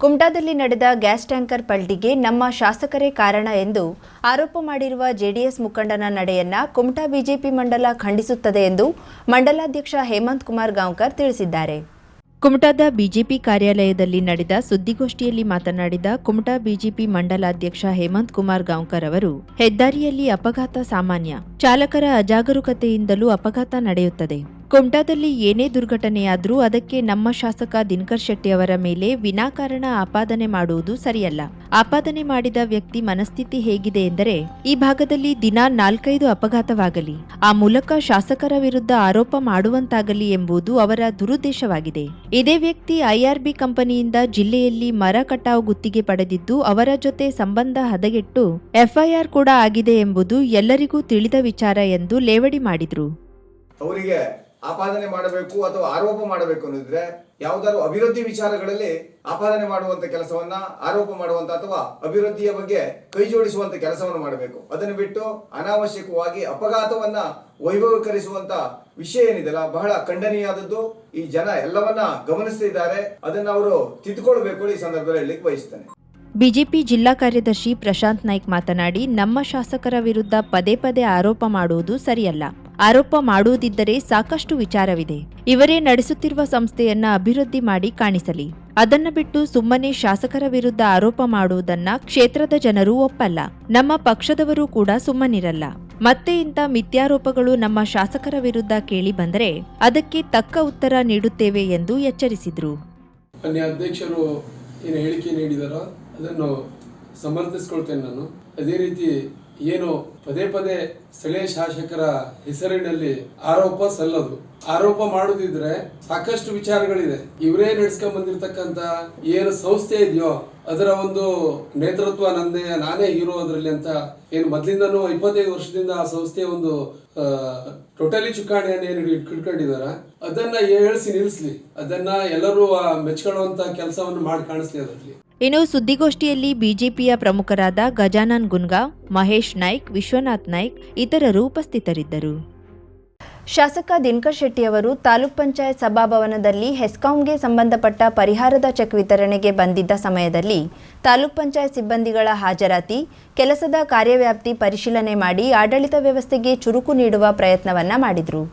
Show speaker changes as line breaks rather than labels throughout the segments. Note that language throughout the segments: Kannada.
ಕುಮಟಾದಲ್ಲಿ ನಡೆದ ಗ್ಯಾಸ್ ಟ್ಯಾಂಕರ್ ಪಲ್ಟಿಗೆ ನಮ್ಮ ಶಾಸಕರೇ ಕಾರಣ ಎಂದು ಆರೋಪ ಮಾಡಿರುವ ಜೆಡಿಎಸ್ ಮುಖಂಡನ ನಡೆಯನ್ನ ಕುಮಟಾ ಬಿಜೆಪಿ ಮಂಡಲ ಖಂಡಿಸುತ್ತದೆ ಎಂದು ಮಂಡಲಾಧ್ಯಕ್ಷ ಹೇಮಂತ್ ಕುಮಾರ್ ಗಾಂವ್ಕರ್ ತಿಳಿಸಿದ್ದಾರೆ. ಕುಮಟಾದ ಬಿಜೆಪಿ ಕಾರ್ಯಾಲಯದಲ್ಲಿ ನಡೆದ ಸುದ್ದಿಗೋಷ್ಠಿಯಲ್ಲಿ ಮಾತನಾಡಿದ ಕುಮಟಾ ಬಿಜೆಪಿ ಮಂಡಲಾಧ್ಯಕ್ಷ ಹೇಮಂತ್ ಕುಮಾರ್ ಗಾಂವ್ಕರ್ ಅವರು, ಹೆದ್ದಾರಿಯಲ್ಲಿ ಅಪಘಾತ ಸಾಮಾನ್ಯ, ಚಾಲಕರ ಅಜಾಗರೂಕತೆಯಿಂದಲೂ ಅಪಘಾತ ನಡೆಯುತ್ತದೆ. ಕುಮಟಾದಲ್ಲಿ ಏನೇ ದುರ್ಘಟನೆಯಾದರೂ ಅದಕ್ಕೆ ನಮ್ಮ ಶಾಸಕ ದಿನಕರ್ ಶೆಟ್ಟಿ ಅವರ ಮೇಲೆ ವಿನಾಕಾರಣ ಆಪಾದನೆ ಮಾಡುವುದು ಸರಿಯಲ್ಲ. ಆಪಾದನೆ ಮಾಡಿದ ವ್ಯಕ್ತಿ ಮನಸ್ಥಿತಿ ಹೇಗಿದೆ ಎಂದರೆ ಈ ಭಾಗದಲ್ಲಿ ದಿನ ನಾಲ್ಕೈದು ಅಪಘಾತವಾಗಲಿ. ಆ ಮೂಲಕ ಶಾಸಕರ ವಿರುದ್ಧ ಆರೋಪ ಮಾಡುವಂತಾಗಲಿ ಎಂಬುದು ಅವರ ದುರುದ್ದೇಶವಾಗಿದೆ. ಇದೇ ವ್ಯಕ್ತಿ ಐಆರ್ಬಿ ಕಂಪನಿಯಿಂದ ಜಿಲ್ಲೆಯಲ್ಲಿ ಮರ ಕಟಾವು ಗುತ್ತಿಗೆ ಪಡೆದಿದ್ದು ಅವರ ಜೊತೆ ಸಂಬಂಧ ಹದಗೆಟ್ಟು ಎಫ್ಐಆರ್ ಕೂಡ ಆಗಿದೆ ಎಂಬುದು ಎಲ್ಲರಿಗೂ ತಿಳಿದ ವಿಚಾರ ಎಂದು ಲೇವಡಿ ಮಾಡಿದರು.
ಅವರಿಗೆ ಆಪಾದನೆ ಮಾಡಬೇಕು ಅಥವಾ ಆರೋಪ ಮಾಡಬೇಕು ಅನ್ನೋದಿದ್ರೆ ಯಾವುದಾದ್ರು ಅಭಿವೃದ್ಧಿ ವಿಚಾರಗಳಲ್ಲಿ ಆಪಾದನೆ ಮಾಡುವಂತ ಕೆಲಸವನ್ನ ಆರೋಪ ಮಾಡುವಂತ ಅಥವಾ ಅಭಿವೃದ್ಧಿಯ ಬಗ್ಗೆ ಕೈ ಜೋಡಿಸುವಂತ ಕೆಲಸವನ್ನು ಮಾಡಬೇಕು. ಅದನ್ನು ಬಿಟ್ಟು ಅನಾವಶ್ಯಕವಾಗಿ ಅಪಘಾತವನ್ನ ವೈಭವೀಕರಿಸುವಂತ ವಿಷಯ ಏನಿದೆಲ್ಲ ಬಹಳ ಖಂಡನೀಯಾದದ್ದು. ಈ ಜನ ಎಲ್ಲವನ್ನ ಗಮನಿಸ್ತಿದ್ದಾರೆ ಅದನ್ನ ಅವರು ತಿದ್ದುಕೊಳ್ಬೇಕು ಈ ಸಂದರ್ಭದಲ್ಲಿ ಹೇಳಲಿಕ್ಕೆ ಬಯಸ್ತೇನೆ.
ಬಿಜೆಪಿ ಜಿಲ್ಲಾ ಕಾರ್ಯದರ್ಶಿ ಪ್ರಶಾಂತ್ ನಾಯ್ಕ್ ಮಾತನಾಡಿ, ನಮ್ಮ ಶಾಸಕರ ವಿರುದ್ಧ ಪದೇ ಪದೇ ಆರೋಪ ಮಾಡುವುದು ಸರಿಯಲ್ಲ. ಆರೋಪ ಮಾಡುವುದಿದ್ದರೆ ಸಾಕಷ್ಟು ವಿಚಾರವಿದೆ. ಇವರೇ ನಡೆಸುತ್ತಿರುವ ಸಂಸ್ಥೆಯನ್ನ ಅಭಿವೃದ್ಧಿ ಮಾಡಿ ಕಾಣಿಸಲಿ. ಅದನ್ನ ಬಿಟ್ಟು ಸುಮ್ಮನೆ ಶಾಸಕರ ವಿರುದ್ಧ ಆರೋಪ ಮಾಡುವುದನ್ನ ಕ್ಷೇತ್ರದ ಜನರು ಒಪ್ಪಲ್ಲ. ನಮ್ಮ ಪಕ್ಷದವರು ಕೂಡ ಸುಮ್ಮನಿರಲ್ಲ. ಮತ್ತೆ ಇಂಥ ಮಿಥ್ಯಾರೋಪಗಳು ನಮ್ಮ ಶಾಸಕರ ವಿರುದ್ಧ ಕೇಳಿ ಬಂದರೆ ಅದಕ್ಕೆ ತಕ್ಕ ಉತ್ತರ ನೀಡುತ್ತೇವೆ ಎಂದು ಎಚ್ಚರಿಸಿದ್ರು.
ಅಧ್ಯಕ್ಷರು ಏನು ಹೇಳಿಕೆ ಅದನ್ನು ಸಮರ್ಥಿಸ್ಕೊಳ್ತೇನೆ ನಾನು. ಅದೇ ರೀತಿ ಏನು ಪದೇ ಪದೇ ಸ್ಥಳೀಯ ಶಾಸಕರ ಹೆಸರಿನಲ್ಲಿ ಆರೋಪ ಸಲ್ಲದು. ಆರೋಪ ಮಾಡುದಿದ್ರೆ ಸಾಕಷ್ಟು ವಿಚಾರಗಳಿದೆ. ಇವರೇ ನಡೆಸ್ಕೊಂಡ್ ಬಂದಿರತಕ್ಕಂತ ಏನು ಸಂಸ್ಥೆ ಇದೆಯೋ ಅದರ ಒಂದು ನೇತೃತ್ವ ನಂದೇ, ನಾನೇ ಹೀರೋ ಅದರಲ್ಲಿ ಅಂತ ಏನು ಮೊದಲಿಂದನೂ ಇಪ್ಪತ್ತೈದು ವರ್ಷದಿಂದ ಆ ಸಂಸ್ಥೆಯ ಒಂದು ಟೋಟಲಿ ಚುಕ್ಕಾಣಿಯನ್ನು ಏನು ಇಟ್ಕೊಂಡಿದಾರ ಅದನ್ನ ಹೇಳಿಸಿ ನಿಲ್ಲಿಸ್ಲಿ ಅದನ್ನ ಎಲ್ಲರೂ ಮೆಚ್ಕೊಳ್ಳುವಂತ ಕೆಲಸವನ್ನು ಮಾಡಿ ಕಾಣಿಸ್ಲಿ ಅದರಲ್ಲಿ.
ಇನ್ನು ಸುದ್ದಿಗೋಷ್ಠಿಯಲ್ಲಿ ಬಿಜೆಪಿಯ ಪ್ರಮುಖರಾದ ಗಜಾನನ್ ಗುನ್ಗಾ, ಮಹೇಶ್ ನಾಯ್ಕ್, ವಿಶ್ವನಾಥ್ ನಾಯ್ಕ್ ಇತರರು ಉಪಸ್ಥಿತರಿದ್ದರು. ಶಾಸಕ ದಿನಕರ್ ಶೆಟ್ಟಿ ಅವರು ತಾಲೂಕ್ ಪಂಚಾಯತ್ ಸಭಾಭವನದಲ್ಲಿ ಹೆಸ್ಕಾಂಗೆ ಸಂಬಂಧಪಟ್ಟ ಪರಿಹಾರದ ಚೆಕ್ ವಿತರಣೆಗೆ ಬಂದಿದ್ದ ಸಮಯದಲ್ಲಿ ತಾಲೂಕ್ ಪಂಚಾಯತ್ ಸಿಬ್ಬಂದಿಗಳ ಹಾಜರಾತಿ, ಕೆಲಸದ ಕಾರ್ಯವ್ಯಾಪ್ತಿ ಪರಿಶೀಲನೆ ಮಾಡಿ ಆಡಳಿತ ವ್ಯವಸ್ಥೆಗೆ ಚುರುಕು ನೀಡುವ ಪ್ರಯತ್ನವನ್ನ ಮಾಡಿದ್ರು.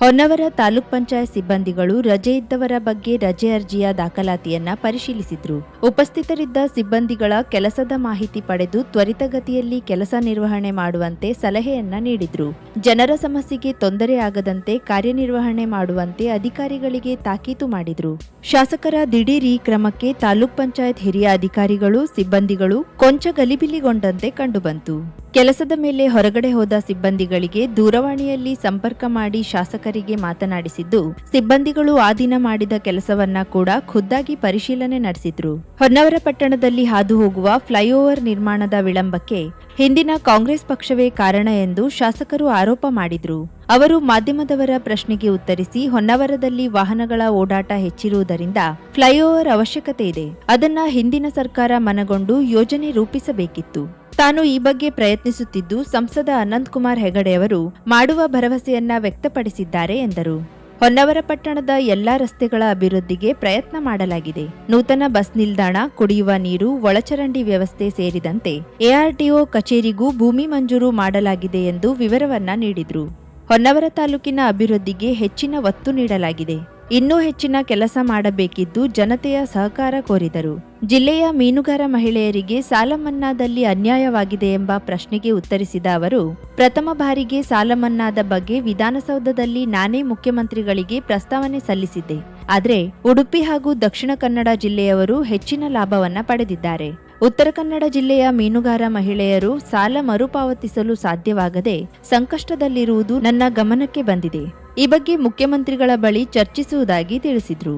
ಹೊನ್ನವರ ತಾಲೂಕ್ ಪಂಚಾಯತ್ ಸಿಬ್ಬಂದಿಗಳು ರಜೆ ಇದ್ದವರ ಬಗ್ಗೆ ರಜೆ ಅರ್ಜಿಯ ದಾಖಲಾತಿಯನ್ನ ಪರಿಶೀಲಿಸಿದ್ರು. ಉಪಸ್ಥಿತರಿದ್ದ ಸಿಬ್ಬಂದಿಗಳ ಕೆಲಸದ ಮಾಹಿತಿ ಪಡೆದು ತ್ವರಿತಗತಿಯಲ್ಲಿ ಕೆಲಸ ನಿರ್ವಹಣೆ ಮಾಡುವಂತೆ ಸಲಹೆಯನ್ನ ನೀಡಿದ್ರು. ಜನರ ಸಮಸ್ಯೆಗೆ ತೊಂದರೆ ಆಗದಂತೆ ಕಾರ್ಯನಿರ್ವಹಣೆ ಮಾಡುವಂತೆ ಅಧಿಕಾರಿಗಳಿಗೆ ತಾಕೀತು ಮಾಡಿದ್ರು. ಶಾಸಕರ ದಿಢೀರ್ ಈ ಕ್ರಮಕ್ಕೆ ತಾಲೂಕ್ ಪಂಚಾಯತ್ ಹಿರಿಯ ಅಧಿಕಾರಿಗಳು, ಸಿಬ್ಬಂದಿಗಳು ಕೊಂಚ ಗಲಿಬಿಲಿಗೊಂಡಂತೆ ಕಂಡುಬಂತು. ಕೆಲಸದ ಮೇಲೆ ಹೊರಗಡೆ ಹೋದ ಸಿಬ್ಬಂದಿಗಳಿಗೆ ದೂರವಾಣಿಯಲ್ಲಿ ಸಂಪರ್ಕ ಮಾಡಿ ಶಾಸಕರಿಗೆ ಮಾತನಾಡಿಸಿದ್ದು, ಸಿಬ್ಬಂದಿಗಳು ಆ ದಿನ ಮಾಡಿದ ಕೆಲಸವನ್ನ ಕೂಡ ಖುದ್ದಾಗಿ ಪರಿಶೀಲನೆ ನಡೆಸಿದ್ರು. ಹೊನ್ನವರ ಪಟ್ಟಣದಲ್ಲಿ ಹಾದು ಹೋಗುವ ಫ್ಲೈಓವರ್ ನಿರ್ಮಾಣದ ವಿಳಂಬಕ್ಕೆ ಹಿಂದಿನ ಕಾಂಗ್ರೆಸ್ ಪಕ್ಷವೇ ಕಾರಣ ಎಂದು ಶಾಸಕರು ಆರೋಪ ಮಾಡಿದ್ರು. ಅವರು ಮಾಧ್ಯಮದವರ ಪ್ರಶ್ನೆಗೆ ಉತ್ತರಿಸಿ, ಹೊನ್ನವರದಲ್ಲಿ ವಾಹನಗಳ ಓಡಾಟ ಹೆಚ್ಚಿರುವುದರಿಂದ ಫ್ಲೈಓವರ್ ಅವಶ್ಯಕತೆ ಇದೆ. ಅದನ್ನ ಹಿಂದಿನ ಸರ್ಕಾರ ಮನಗೊಂಡು ಯೋಜನೆ ರೂಪಿಸಬೇಕಿತ್ತು. ತಾನು ಈ ಬಗ್ಗೆ ಪ್ರಯತ್ನಿಸುತ್ತಿದ್ದು ಸಂಸದ ಅನಂತ್ ಕುಮಾರ್ ಹೆಗಡೆಯವರು ಮಾಡುವ ಭರವಸೆಯನ್ನ ವ್ಯಕ್ತಪಡಿಸಿದ್ದಾರೆ ಎಂದರು. ಹೊನ್ನವರ ಪಟ್ಟಣದ ಎಲ್ಲಾ ರಸ್ತೆಗಳ ಅಭಿವೃದ್ಧಿಗೆ ಪ್ರಯತ್ನ ಮಾಡಲಾಗಿದೆ. ನೂತನ ಬಸ್ ನಿಲ್ದಾಣ, ಕುಡಿಯುವ ನೀರು, ಒಳಚರಂಡಿ ವ್ಯವಸ್ಥೆ ಸೇರಿದಂತೆ ಎಆರ್ಟಿಒ ಕಚೇರಿಗೂ ಭೂಮಿ ಮಂಜೂರು ಮಾಡಲಾಗಿದೆ ಎಂದು ವಿವರವನ್ನ ನೀಡಿದ್ರು. ಹೊನ್ನವರ ತಾಲೂಕಿನ ಅಭಿವೃದ್ಧಿಗೆ ಹೆಚ್ಚಿನ ಒತ್ತು ನೀಡಲಾಗಿದೆ. ಇನ್ನೂ ಹೆಚ್ಚಿನ ಕೆಲಸ ಮಾಡಬೇಕಿದ್ದು ಜನತೆಯ ಸಹಕಾರ ಕೋರಿದರು. ಜಿಲ್ಲೆಯ ಮೀನುಗಾರ ಮಹಿಳೆಯರಿಗೆ ಸಾಲಮನ್ನಾದಲ್ಲಿ ಅನ್ಯಾಯವಾಗಿದೆ ಎಂಬ ಪ್ರಶ್ನೆಗೆ ಉತ್ತರಿಸಿದ ಅವರು, ಪ್ರಥಮ ಬಾರಿಗೆ ಸಾಲಮನ್ನಾದ ಬಗ್ಗೆ ವಿಧಾನಸೌಧದಲ್ಲಿ ನಾನೇ ಮುಖ್ಯಮಂತ್ರಿಗಳಿಗೆ ಪ್ರಸ್ತಾವನೆ ಸಲ್ಲಿಸಿದ್ದೆ. ಆದರೆ ಉಡುಪಿ ಹಾಗೂ ದಕ್ಷಿಣ ಕನ್ನಡ ಜಿಲ್ಲೆಯವರು ಹೆಚ್ಚಿನ ಲಾಭವನ್ನ ಪಡೆದಿದ್ದಾರೆ. ಉತ್ತರ ಕನ್ನಡ ಜಿಲ್ಲೆಯ ಮೀನುಗಾರ ಮಹಿಳೆಯರು ಸಾಲ ಮರುಪಾವತಿಸಲು ಸಾಧ್ಯವಾಗದೆ ಸಂಕಷ್ಟದಲ್ಲಿರುವುದು ನನ್ನ ಗಮನಕ್ಕೆ ಬಂದಿದೆ. ಈ ಬಗ್ಗೆ ಮುಖ್ಯಮಂತ್ರಿಗಳ ಬಳಿ ಚರ್ಚಿಸುವುದಾಗಿ ತಿಳಿಸಿದರು.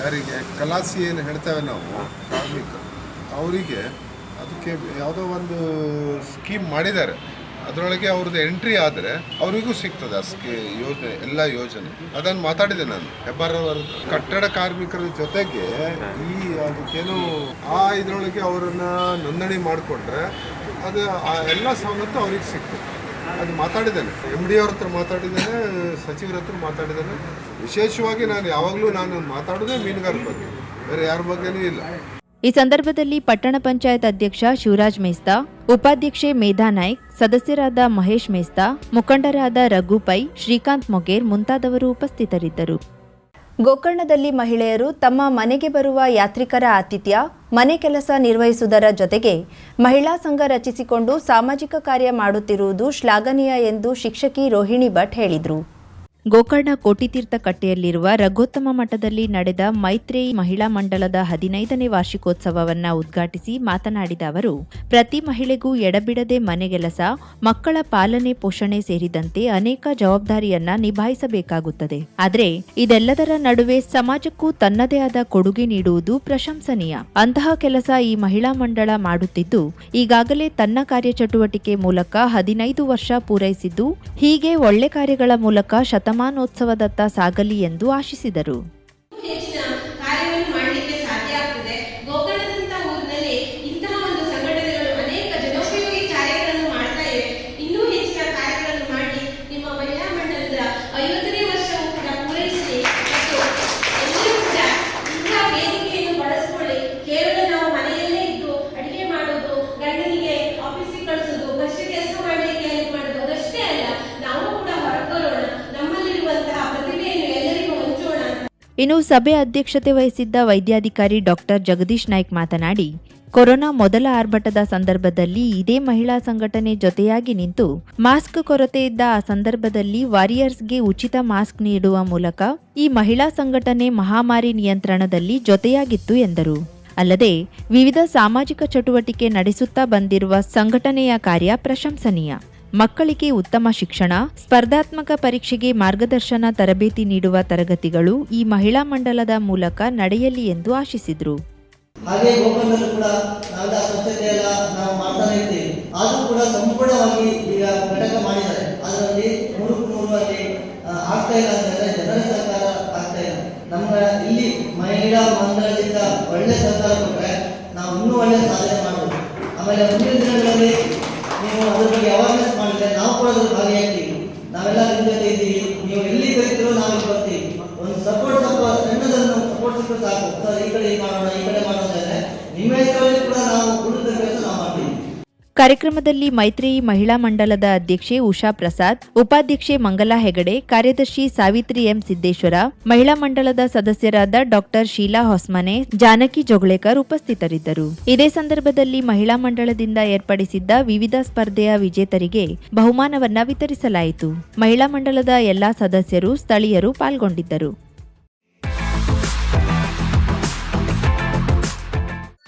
ಯಾರಿಗೆ ಕಲಾಸಿ ಏನು ಹೇಳ್ತೇವೆ ನಾವು, ಕಾರ್ಮಿಕ, ಅವರಿಗೆ ಅದಕ್ಕೆ ಯಾವುದೋ ಒಂದು ಸ್ಕೀಮ್ ಮಾಡಿದ್ದಾರೆ. ಅದರೊಳಗೆ ಅವ್ರದ್ದು ಎಂಟ್ರಿ ಆದರೆ ಅವರಿಗೂ ಸಿಗ್ತದೆ ಆ ಸ್ಕೀ ಯೋಜನೆ, ಎಲ್ಲ ಯೋಜನೆ. ಅದನ್ನು ಮಾತಾಡಿದೆ ನಾನು. ಹೆಬ್ಬಾರವರ ಕಟ್ಟಡ ಕಾರ್ಮಿಕರ ಜೊತೆಗೆ ಈ ಅದಕ್ಕೇನು ಆ ಇದರೊಳಗೆ ಅವರನ್ನು ನೋಂದಣಿ ಮಾಡಿಕೊಂಡ್ರೆ ಅದು ಆ ಎಲ್ಲ ಸವಲತ್ತು ಅವ್ರಿಗೆ ಸಿಗ್ತದೆ. ಅದು ಮಾತಾಡಿದ್ದೇನೆ. ಎಂ ಡಿ ಅವ್ರ ಹತ್ರ ಮಾತಾಡಿದ್ದೇನೆ ಸಚಿವರ ಹತ್ರ ಮಾತಾಡಿದ್ದೇನೆ. ವಿಶೇಷವಾಗಿ ನಾನು ಯಾವಾಗಲೂ ನಾನು ಮಾತಾಡೋದೇ ಮೀನುಗಾರರ ಬಗ್ಗೆ ಬೇರೆ ಯಾರ ಬಗ್ಗೆನೂ ಇಲ್ಲ.
ಈ ಸಂದರ್ಭದಲ್ಲಿ ಪಟ್ಟಣ ಪಂಚಾಯತ್ ಅಧ್ಯಕ್ಷ ಶಿವರಾಜ್ ಮೇಸ್ತಾ ಉಪಾಧ್ಯಕ್ಷೆ ಮೇಧಾ ನಾಯ್ಕ್ ಸದಸ್ಯರಾದ ಮಹೇಶ್ ಮೇಸ್ತಾ ಮುಖಂಡರಾದ ರಘು ಪೈ ಶ್ರೀಕಾಂತ್ ಮೊಗೇರ್ ಮುಂತಾದವರು ಉಪಸ್ಥಿತರಿದ್ದರು. ಗೋಕರ್ಣದಲ್ಲಿ ಮಹಿಳೆಯರು ತಮ್ಮ ಮನೆಗೆ ಬರುವ ಯಾತ್ರಿಕರ ಆತಿಥ್ಯ ಮನೆ ಕೆಲಸ ನಿರ್ವಹಿಸುವುದರ ಜೊತೆಗೆ ಮಹಿಳಾ ಸಂಘ ರಚಿಸಿಕೊಂಡು ಸಾಮಾಜಿಕ ಕಾರ್ಯ ಮಾಡುತ್ತಿರುವುದು ಶ್ಲಾಘನೀಯ ಎಂದು ಶಿಕ್ಷಕಿ ರೋಹಿಣಿ ಭಟ್ ಹೇಳಿದರು. ಗೋಕರ್ಣ ಕೋಟಿತೀರ್ಥ ಕಟ್ಟೆಯಲ್ಲಿರುವ ರಘೋತ್ತಮ ಮಠದಲ್ಲಿ ನಡೆದ ಮೈತ್ರೇಯಿ ಮಹಿಳಾ ಮಂಡಲದ ಹದಿನೈದನೇ ವಾರ್ಷಿಕೋತ್ಸವವನ್ನ ಉದ್ಘಾಟಿಸಿ ಮಾತನಾಡಿದ ಅವರು, ಪ್ರತಿ ಮಹಿಳೆಗೂ ಎಡಬಿಡದೆ ಮನೆಗೆಲಸ ಮಕ್ಕಳ ಪಾಲನೆ ಪೋಷಣೆ ಸೇರಿದಂತೆ ಅನೇಕ ಜವಾಬ್ದಾರಿಯನ್ನ ನಿಭಾಯಿಸಬೇಕಾಗುತ್ತದೆ. ಆದರೆ ಇದೆಲ್ಲದರ ನಡುವೆ ಸಮಾಜಕ್ಕೂ ತನ್ನದೇ ಆದ ಕೊಡುಗೆ ನೀಡುವುದು ಪ್ರಶಂಸನೀಯ. ಅಂತಹ ಕೆಲಸ ಈ ಮಹಿಳಾ ಮಂಡಳ ಮಾಡುತ್ತಿದ್ದು, ಈಗಾಗಲೇ ತನ್ನ ಕಾರ್ಯಚಟುವಟಿಕೆ ಮೂಲಕ ಹದಿನೈದು ವರ್ಷ ಪೂರೈಸಿದ್ದು, ಹೀಗೆ ಒಳ್ಳೆ ಕಾರ್ಯಗಳ ಮೂಲಕ ಶತಮಾನೋತ್ಸವದತ್ತ ಸಾಗಲಿ ಎಂದು ಆಶಿಸಿದರು
ಹೆಚ್ಚಿನ ಕಾರ್ಯವನ್ನು ಮಾಡಲಿಕ್ಕೆ ಸಾಧ್ಯ ಆಗ್ತದೆ ಗೋಕರ್ಣದಂತ ಊರಿನಲ್ಲಿ ಇಂತಹ ಒಂದು ಸಂಘಟನೆಗಳು ಅನೇಕ ಜನೋಪಯೋಗಿ ಕಾರ್ಯಗಳನ್ನು ಮಾಡ್ತಾ ಇವೆ ಇನ್ನೂ ಹೆಚ್ಚಿನ ಕಾರ್ಯಗಳನ್ನು ಮಾಡಿ ನಿಮ್ಮ ಮಹಿಳಾ ಮಂಡಲದ ಐವತ್ತನೇ ವರ್ಷವೂ ಕೂಡ ಪೂರೈಸಿ ಮತ್ತು ಎಲ್ಲರೂ ಕೂಡ ಇಂತಹ ವೇದಿಕೆಯನ್ನು ಬಳಸಿಕೊಳ್ಳಿ ಕೇವಲ ನಾವು ಮನೆಯಲ್ಲೇ ಇದ್ದು ಅಡಿಗೆ ಮಾಡೋದು ಗಂಡನಿಗೆ ಆಫೀಸಿಗೆ ಕಳಿಸೋದು ಕಷ್ಟ ಕೆಲಸ ಮಾಡಲಿಕ್ಕೆ ಹೆಲ್ಪ್ ಮಾಡೋದು ಅದಷ್ಟೇ ಅಲ್ಲ ನಾವು ಕೂಡ ಹೊರಬರೋಣ ನಮ್ಮಲ್ಲಿರುವಂತಹ ಪ್ರತಿಭೆಯನ್ನು ಎಲ್ಲರಿಗೂ ಹಂಚೋಣ ಅಂತ
ಇನ್ನು ಸಭೆ ಅಧ್ಯಕ್ಷತೆ ವಹಿಸಿದ್ದ ವೈದ್ಯಾಧಿಕಾರಿ ಡಾಕ್ಟರ್ ಜಗದೀಶ್ ನಾಯ್ಕ್ ಮಾತನಾಡಿ, ಕೊರೋನಾ ಮೊದಲ ಆರ್ಭಟದ ಸಂದರ್ಭದಲ್ಲಿ ಇದೇ ಮಹಿಳಾ ಸಂಘಟನೆ ಜೊತೆಯಾಗಿ ನಿಂತು ಮಾಸ್ಕ್ ಕೊರತೆ ಇದ್ದ ಆ ಸಂದರ್ಭದಲ್ಲಿ ವಾರಿಯರ್ಸ್ಗೆ ಉಚಿತ ಮಾಸ್ಕ್ ನೀಡುವ ಮೂಲಕ ಈ ಮಹಿಳಾ ಸಂಘಟನೆ ಮಹಾಮಾರಿ ನಿಯಂತ್ರಣದಲ್ಲಿ ಜೊತೆಯಾಗಿತ್ತು ಎಂದರು. ಅಲ್ಲದೆ, ವಿವಿಧ ಸಾಮಾಜಿಕ ಚಟುವಟಿಕೆ ನಡೆಸುತ್ತಾ ಬಂದಿರುವ ಸಂಘಟನೆಯ ಕಾರ್ಯ ಪ್ರಶಂಸನೀಯ. ಮಕ್ಕಳಿಗೆ ಉತ್ತಮ ಶಿಕ್ಷಣ, ಸ್ಪರ್ಧಾತ್ಮಕ ಪರೀಕ್ಷೆಗೆ ಮಾರ್ಗದರ್ಶನ, ತರಬೇತಿ ನೀಡುವ ತರಗತಿಗಳು ಈ ಮಹಿಳಾ ಮಂಡಲದ ಮೂಲಕ ನಡೆಯಲಿ ಎಂದು ಆಶಿಸಿದರು.
ಹಾಗೆ ಗೋಕರ್ಣದಲ್ಲೂ ಕೂಡ ನಾವೆಲ್ಲ ಸ್ವಚ್ಛತೆ ಎಲ್ಲ ನಾವು ಮಾಡ್ತಾನೆ ಇರ್ತೀವಿ ಆದರೂ ಕೂಡ ಸಂಪೂರ್ಣವಾಗಿ ಈಗ ಘಟಕ ಮಾಡಿದ್ದಾರೆ. ಅದರಲ್ಲಿ ನೂರಕ್ಕೂ ನೂರು ಅಲ್ಲಿ ಆಗ್ತಾ ಇಲ್ಲ ಅಂತಂದ್ರೆ ಜನರ ಸಹಕಾರ ಆಗ್ತಾ ಇಲ್ಲ. ನಮ್ಮ ಇಲ್ಲಿ ಮಹಿಳಾ ಮಂಡಲದಿಂದ ಒಳ್ಳೆ ಸರ್ಕಾರ ಕೊಟ್ಟರೆ ನಾವು ಇನ್ನೂ ಒಳ್ಳೆ ಸಾಧನೆ ಮಾಡಬಹುದು ಆಮೇಲೆ ಮುಂದಿನ ದಿನಗಳಲ್ಲಿ ನೀವು ಅದರ ಬಗ್ಗೆ ಮಾಡಿದ್ರೆ ನಾವು ಕೂಡ ಅದ್ರ ಭಾಗಿಯಾಗ್ತೀವಿ ನಾವೆಲ್ಲ ನಿಮ್ಮ ಜೊತೆ ಇದ್ದೀವಿ ನೀವು ಎಲ್ಲಿ ಕರಿತೀರೋ ನಾವು ಇಲ್ಲಿ ಬರ್ತೀವಿ ಒಂದು ಸಪೋರ್ಟ್ ಸ್ವಲ್ಪ ಸಣ್ಣದನ್ನು ಸಪೋರ್ಟ್ ಸಿಕ್ಕರೆ ಸಾಕು ಸರ್ ಈ ಕಡೆ ಹೀಗ್ ಮಾಡೋಣ ಈ ಕಡೆ ಮಾಡೋಣ ಅಂದ್ರೆ ನಿಮ್ಮ ಹೆಸರಲ್ಲಿ ಕೂಡ ನಾವು ಉಳಿದ ಕೆಲಸ ನಾವು ಮಾಡ್ತೀವಿ
ಕಾರ್ಯಕ್ರಮದಲ್ಲಿ ಮೈತ್ರಿ ಮಹಿಳಾ ಮಂಡಲದ ಅಧ್ಯಕ್ಷೆ ಉಷಾ ಪ್ರಸಾದ್, ಉಪಾಧ್ಯಕ್ಷೆ ಮಂಗಲಾ ಹೆಗಡೆ, ಕಾರ್ಯದರ್ಶಿ ಸಾವಿತ್ರಿ ಎಂ ಸಿದ್ದೇಶ್ವರ, ಮಹಿಳಾ ಮಂಡಲದ ಸದಸ್ಯರಾದ ಡಾಕ್ಟರ್ ಶೀಲಾ ಹೊಸ್ಮನೆ, ಜಾನಕಿ ಜೊಗಳೇಕರ್ ಉಪಸ್ಥಿತರಿದ್ದರು. ಇದೇ ಸಂದರ್ಭದಲ್ಲಿ ಮಹಿಳಾ ಮಂಡಳದಿಂದ ಏರ್ಪಡಿಸಿದ್ದ ವಿವಿಧ ಸ್ಪರ್ಧೆಯ ವಿಜೇತರಿಗೆ ಬಹುಮಾನವನ್ನ ವಿತರಿಸಲಾಯಿತು. ಮಹಿಳಾ ಮಂಡಲದ ಎಲ್ಲಾ ಸದಸ್ಯರು, ಸ್ಥಳೀಯರು ಪಾಲ್ಗೊಂಡಿದ್ದರು.